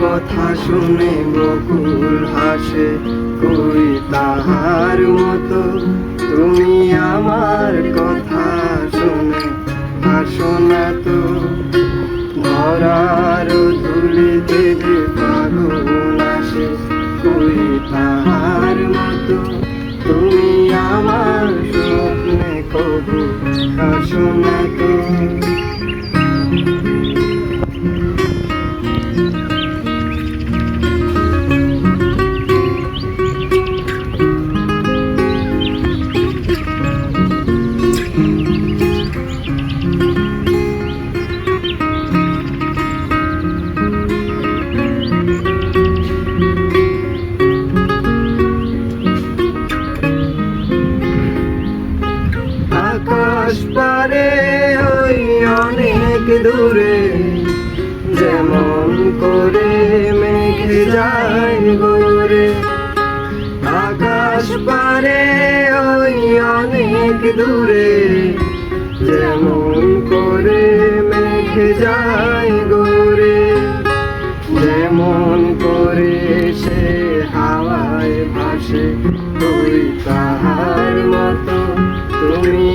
কথা শুনে বকুল হাসে, কই তাহার মতো? তুমি আমার কথা শুনে হাসো না তো। ধরার ধুলিতে যে ফাগুন আসে, কই তাহার মতো? তুমি আমার স্বপ্নে কবু হাসো না আকাশ পারে ওই অনেক দূরে, যেমন করে মেঘ যায় গোরে আকাশ পারে ওই অনেক দূরে, যেমন করে মেঘ যায় গোরে যেমন করে সে হাওয়ায় ভাসে তুই তাহার মতো তুমি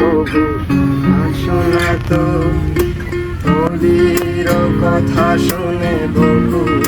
কবু আসো না তো তোদের কথা শুনে বকুল